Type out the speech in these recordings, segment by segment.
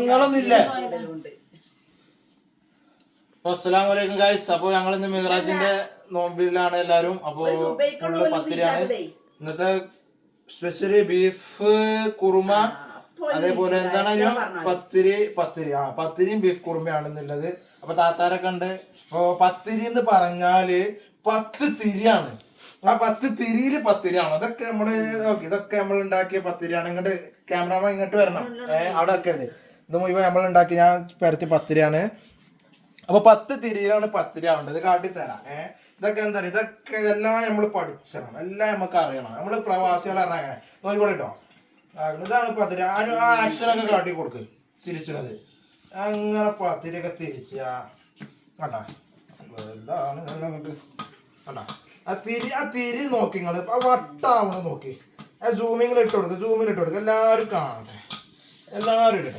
നിങ്ങളൊന്നില്ലേ. അപ്പൊ അസ്സലാം വലൈക്കും ഗൈസ് അപ്പൊ ഞങ്ങൾ ഇന്ന് മിഹ്റാജിന്റെ നോമ്പിലാണ് എല്ലാരും. അപ്പൊ പത്തിരിയാണ്. ഇന്നത്തെ സ്പെഷ്യലി ബീഫ് കുറുമ അതേപോലെ എന്താണ് പത്തിരി പത്തിരി. ആ പത്തിരിയും ബീഫ് കുറുമയാണ് ഇന്നുള്ളത്. അപ്പൊ താത്താരൊക്കെ ഉണ്ട്. അപ്പൊ പത്തിരി എന്ന് പറഞ്ഞാൽ പത്ത് തിരിയാണ്. ആ പത്ത് തിരിയിൽ പത്തിരിയാണ്? അതൊക്കെ നമ്മൾ ഇതൊക്കെ നമ്മൾ ഉണ്ടാക്കിയ പത്തിരിയാണ്. ഇങ്ങോട്ട് ക്യാമറമാൻ ഇങ്ങോട്ട് വരണം. അവിടെ വെക്കരുത്. ഇത് മുഴുവൻ നമ്മൾ ഉണ്ടാക്കി ഞാൻ പരത്തി പത്തിരിയാണ്. അപ്പൊ പത്ത് തിരിയിലാണ് പത്തിരി ആവേണ്ടത്. കാട്ടി തരാം ഏഹ് ഇതൊക്കെ എന്താ പറയുക? ഇതൊക്കെ എല്ലാം നമ്മൾ പഠിച്ചണം. എല്ലാം നമുക്ക് അറിയണം. നമ്മൾ പ്രവാസികളാണ് അങ്ങനെ. കേട്ടോ. ഇതാണ് പത്തിരി. ആ ആ ആക്ഷനൊക്കെ കാട്ടി കൊടുക്ക്. തിരിച്ചത് അങ്ങനെ പത്തിരിയൊക്കെ തിരിച്ചാ കണ്ടാ? ഇതാണ് എല്ലാം കണ്ടാ? ആ തിരി ആ തിരി നോക്കി നിങ്ങൾ ആ വട്ടാവണം നോക്കി. ആ സൂമിങ്ങിൽ ഇട്ട് കൊടുക്കുക സൂമിൽ ഇട്ട് കൊടുക്കുക എല്ലാവരും കാണട്ടെ. എല്ലാവരും ഇടട്ടെ.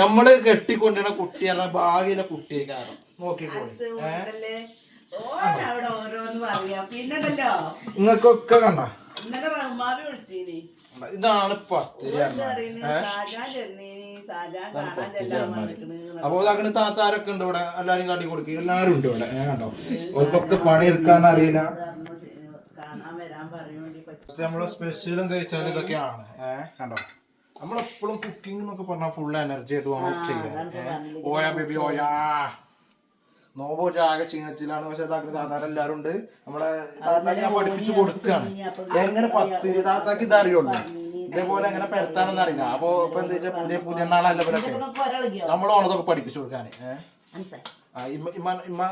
നമ്മൾ കെട്ടിക്കൊണ്ടിരുന്ന കുട്ടി പറഞ്ഞ ഭാവിയിലെ കുട്ടിയെ കാരണം നോക്കിക്കോളി നിങ്ങൾക്കൊക്കെ കണ്ട? ഇന്നലെ റഹ്മാവി വിളിച്ചീനി. ഇതാണ് പത്തിരി എന്താ പറയുന്നത് സാജാൻ ചെന്നീനി സാജാൻ കാണാൻ ചെല്ലാൻ വന്നിക്കണ് അപ്പൊ അങ്ങനെ താത്താരൊക്കെ ഉണ്ട് ഇവിടെ. എല്ലാരും കാട്ടി കൊടുക്കും. എല്ലാരും ഉണ്ട് ഇവിടെ. ഞാൻ കണ്ടോ? ഓർക്കൊക്കെ പണിയെടുക്കാൻ അറിയില്ല. നമ്മൾ സ്പെഷ്യൽ എന്താ വെച്ചാൽ ഇതൊക്കെയാണ്. ഏഹ് കണ്ടോ? നമ്മളെപ്പോഴും കുക്കിംഗ് എന്നൊക്കെ പറഞ്ഞാൽ ഫുൾ എനർജി ആയിട്ട് വേണം ചെയ്യാൻ. ഓയാ ബേബി ഓയാ. നോമ്പ് ആകെ ക്ഷീണത്തിലാണ്. പക്ഷെ താത്താക്ക് താത്താര് എല്ലാരും ഉണ്ട്. നമ്മളെ താത്താക്ക് ഞാൻ പഠിപ്പിച്ചു കൊടുക്കുകയാണ് എങ്ങനെ പത്തിരി താത്താക്ക് ഇത് അറിയുള്ളൂ. ഇതേപോലെ എങ്ങനെ പെരത്താനൊന്നും അറിയില്ല. അപ്പൊ ഇപ്പൊ എന്താ വെച്ചാൽ പുതിയ പുതിയ നാളല്ല ഇവരൊക്കെ? നമ്മൾ ഓണതൊക്കെ പഠിപ്പിച്ചു കൊടുക്കാന്. ഇമ്മ ഇമ്മ ഇമ്മ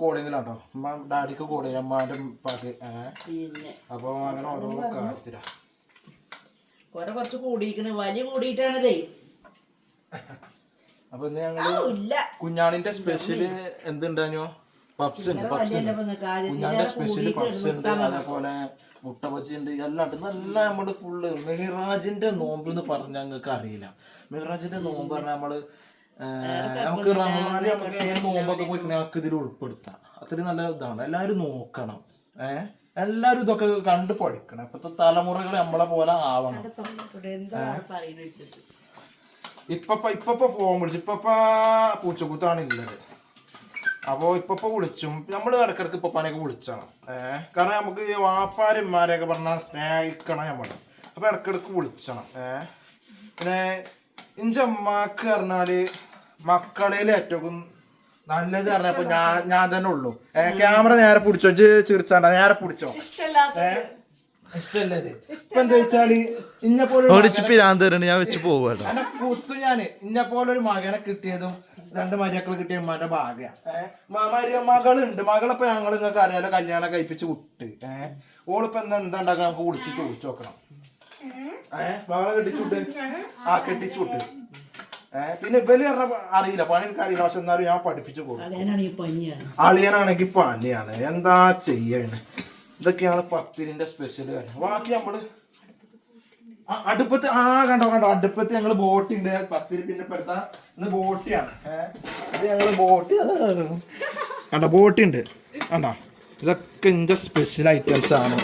കോളേജിലാട്ടോ ഇമ്മ ഡാഡിക്ക് കോളേജ് അമ്മാന്റെ പാട്ട് ഏഹ് അപ്പൊ അങ്ങനെ ഓരോ കാണത്തില്ല കൊറേ കുറച്ച് കൂടിയിരിക്കണ്. വലിയ കൂടിയിട്ടാണതേ അപ്പൊ ഇന്ന് ഞങ്ങൾ കുഞ്ഞാണിന്റെ സ്പെഷ്യൽ എന്തുണ്ടാഞ്ഞോ? പപ്സ് ഉണ്ട് പപ്സ് ഉണ്ട്. കുഞ്ഞാണിന്റെ സ്പെഷ്യൽ പപ്സ് ഉണ്ട് അതേപോലെ മുട്ട ബജി ഉണ്ട് എല്ലാം ഉണ്ട്. നല്ല നമ്മുടെ ഫുള്ള് മെഹ്റാജിന്റെ നോമ്പ് എന്ന് പറഞ്ഞ ഞങ്ങൾക്ക് അറിയില്ല. മെഹ്റാജിന്റെ നോമ്പ് പറഞ്ഞാൽ നമ്മൾ നമുക്ക് റമദാനിൽ നമുക്ക് എങ്ങനെ നോമ്പൊക്കെ പോയി ഞങ്ങൾക്ക് ഇതിൽ ഉൾപ്പെടുത്താം. അത്രയും നല്ല ഇതാണ്. എല്ലാവരും നോക്കണം. ഏഹ് എല്ലാവരും ഇതൊക്കെ കണ്ടു പഠിക്കണം. ഇപ്പത്തെ തലമുറകൾ നമ്മളെ പോലെ ആവണം. ഇപ്പപ്പ ഇപ്പപ്പ ഫോൺ വിളിച്ചു ഇപ്പപ്പ പൂച്ചക്കൂത്താണ് ഇല്ലത് അപ്പോൾ ഇപ്പപ്പ വിളിച്ചും നമ്മൾ ഇടക്കിടക്ക് ഇപ്പപ്പാനെയൊക്കെ വിളിച്ചാണ്. ഏഹ് കാരണം നമുക്ക് ഈ വാപ്പാരന്മാരെയൊക്കെ പറഞ്ഞാൽ സ്നേഹിക്കണം നമ്മൾ അപ്പൊ ഇടക്കിടക്ക് വിളിച്ചണം. ഏഹ് പിന്നെ ഇഞ്ചമ്മക്ക് പറഞ്ഞാൽ മക്കളിൽ ഏറ്റവും നല്ലത് പറഞ്ഞപ്പോ ഞാൻ ഞാൻ തന്നെ ഉള്ളൂ. ഏഹ് ക്യാമറ നേരെ പിടിച്ചോ? ഇജ്ജ് ചിരിച്ചാണ്ട? നേരെ പിടിച്ചോ? ഏഹ്? ഇപ്പൊ എന്താ വെച്ചാൽ ഇന്നെ പോലെ ഓടിച്ച് പിരാന്തരണ്ട് ഞാൻ വെച്ച് പോവാട്ടോ എന്നെ കുത്തു ഞാൻ. ഇന്നെ പോലെ ഒരു മകനെ കിട്ടിയതും രണ്ട് മരുമക്കൾ കിട്ടിയ ഉമ്മാന്റെ ഭാഗ്യ. ഏഹ് മകളുണ്ട്. മകളിപ്പോ ഞങ്ങൾ നിങ്ങൾക്ക് അറിയാലോ കല്യാണം കഴിപ്പിച്ച് വിട്ട്. ഏഹ് ഓളിപ്പോ എന്താ എന്താ ഉണ്ടാക്കണം നമുക്ക് വിളിച്ച് ചോദിച്ചു നോക്കണം. ഏഹ് മകളെ കെട്ടിച്ചുവിട്ട് ആ കെട്ടിച്ചു വിട്ട്. ഏഹ് പിന്നെ ഇവൽ പറഞ്ഞ അറിയില്ല. പണിക്ക് അറിയില്ല. പക്ഷെ എന്നാലും ഞാൻ പഠിപ്പിച്ചു പോകും അളിയനാണെങ്കിൽ പനിയാണ്. എന്താ ചെയ്യണേ ഇതൊക്കെയാണ് പത്തിരിന്റെ സ്പെഷ്യൽ കാര്യം ബാക്കി നമ്മൾ അടുപ്പത്ത് ആ കണ്ടോ കണ്ടോ അടുപ്പത്ത് ഞങ്ങൾ ബോട്ടിണ്ട് പത്തിരി പിന്നെ പെടുത്ത ഇന്ന് ബോട്ടിയാണ് ഇത് ഞങ്ങൾ ബോട്ടി കണ്ടോ ബോട്ടിണ്ട് കണ്ടോ ഇതൊക്കെ എന്റെ സ്പെഷ്യൽ ഐറ്റംസ് ആണ്.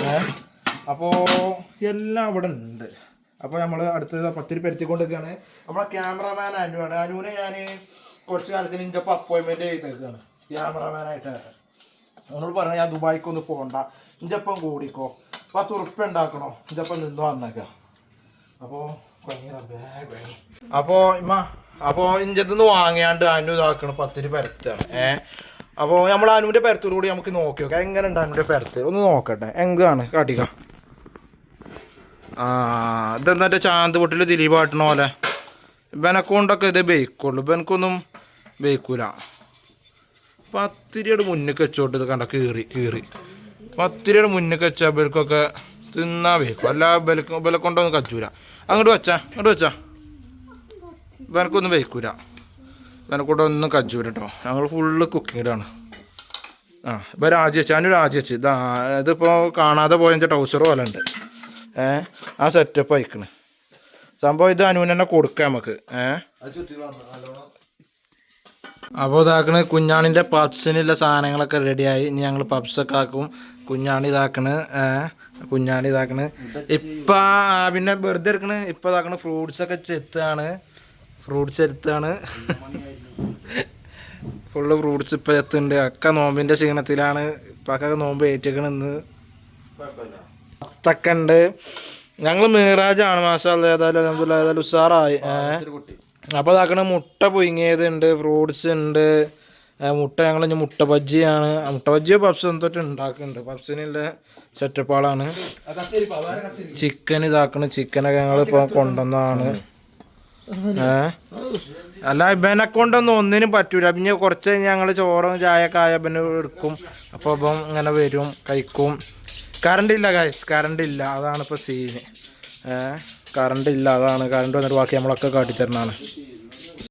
അപ്പോ എല്ലാം അവിടെ ഉണ്ട് അപ്പൊ നമ്മൾ അടുത്ത പത്തിരി പരത്തിക്കൊണ്ടിരിക്കുകയാണ് നമ്മളെ ക്യാമറമാൻ അനുവാണ് അനുവിനെ ഞാൻ കുറച്ച് കാലത്തിന് ഇഞ്ചപ്പം അപ്പോയിന്റ്മെന്റ് ചെയ്തേക്കാണ്. ക്യാമറമാനായിട്ട് അവനോട് പറഞ്ഞ ഞാൻ ദുബായിക്കൊന്ന് പോകണ്ട ഇഞ്ചപ്പം കൂടിക്കോ. പത്ത് ഉറുപ്പ്യ ഉണ്ടാക്കണോ? ഇഞ്ചപ്പം നിന്ന് വന്നേക്ക. അപ്പോ അപ്പോ ഇമ്മ അപ്പോ ഇഞ്ചത്തുനിന്ന് വാങ്ങിയാണ്ട് അനു ഇതാക്കണം പത്തിന് പരത്താണ് ഏ? അപ്പോ നമ്മൾ അനുവിന്റെ പരത്തോടു കൂടി നമുക്ക് നോക്കി നോക്കാം. എങ്ങനെ ഉണ്ട് അനുവിന്റെ പരത്ത്? ഒന്ന് നോക്കട്ടെ. എങ്കാണ്? കാട്ടിക്ക. ആ ചാന്ത് പൊട്ടിൽ ദിലീപ് ആട്ടണ പോലെ ഇവനൊക്കെ ഇത് ബേക്കുള്ളൂ. ഇവനക്കൊന്നും ബേക്കൂല. പത്തിരിയുടെ മുന്നിൽ വെച്ചോട്ട് ഇത് കണ്ട കീറി കീറി. പത്തിരിയുടെ മുന്നിൽ വെച്ചാൽ ഇവർക്കൊക്കെ തിന്നാ വേക്കും. അല്ല ബലക്ക് ബല കൊണ്ടൊന്നും കച്ചൂല അങ്ങോട്ട് വെച്ചാ അങ്ങോട്ട് വെച്ചാ. ഇവനക്കൊന്നും വേക്കൂല. ഇവനെക്കൂടെ ഒന്നും കച്ചൂല കേട്ടോ ഞങ്ങൾ ഫുള്ള് കുക്കിങ്ങിലാണ് ആ ഇപ്പം രാജിവെച്ച് അതിന് രാജിവെച്ച് ഇതാ ഇതിപ്പോൾ കാണാതെ പോയതിന്റെ ടൗസർ പോലെ ഉണ്ട്. ഏ ആ സെറ്റപ്പ് അയക്കണ് സംഭവം ഇത് അനുവിന് തന്നെ കൊടുക്കാം നമുക്ക്. ഏ? അപ്പോൾ ഇതാക്കണ് കുഞ്ഞാണിന്റെ പപ്സിനുള്ള സാധനങ്ങളൊക്കെ റെഡിയായി ഇനി ഞങ്ങൾ പപ്സൊക്കെ ആക്കും കുഞ്ഞാണി ഇതാക്കണ് കുഞ്ഞാണി ഇതാക്കണ്. ഇപ്പം പിന്നെ വെറുതെ എടുക്കണ് ഇപ്പം ഇതാക്കണ് ഫ്രൂട്ട്സൊക്കെ ചെത്താണ്. ഫ്രൂട്ട്സ് എടുത്താണ് ഫുള്ള് ഫ്രൂട്ട്സ് ഇപ്പം എത്തുന്നുണ്ട് അക്ക നോമ്പിന്റെ ക്ഷീണത്തിലാണ്. ഇപ്പം അക്ക നോമ്പ് പത്തൊക്കെ ഉണ്ട് ഞങ്ങൾ മീറാജാണ് മാഷാല്ല ഏതായാലും അലഹമുല്ല ഏതായാലും ഉഷാറായി ഏഹ് അപ്പോൾ അതാക്കണ മുട്ട പുഴുങ്ങിയത് ഉണ്ട്. ഫ്രൂട്ട്സ് ഉണ്ട് മുട്ട ഞങ്ങൾ ഇനി മുട്ട ബജ്ജിയാണ് മുട്ട ബജ്ജിയോ പപ്സ് എന്തൊക്കെ ഉണ്ടാക്കുന്നുണ്ട് പപ്സിനുള്ള സെറ്റപ്പുകളാണ് ചിക്കൻ ഇതാക്കണ. ചിക്കനൊക്കെ ഞങ്ങൾ ഇപ്പോൾ കൊണ്ടുവന്നതാണ്. അല്ല ഇബനെ കൊണ്ടൊന്നും ഒന്നിനും പറ്റൂല. പിന്നെ കുറച്ച് കഴിഞ്ഞ് ഞങ്ങൾ ചോറും ചായയൊക്കെ ആയ പിന്നെ എടുക്കും. അപ്പോൾ ഇപ്പം ഇങ്ങനെ വരും കഴിക്കും. കറണ്ടില്ല കറണ്ട് ഇല്ല അതാണ് ഇപ്പോൾ സീന് ഏ? കറണ്ട് ഇല്ല അതാണ് കറണ്ട് വന്നിട്ട് ബാക്കി നമ്മളൊക്കെ കാട്ടിത്തരണതാണ്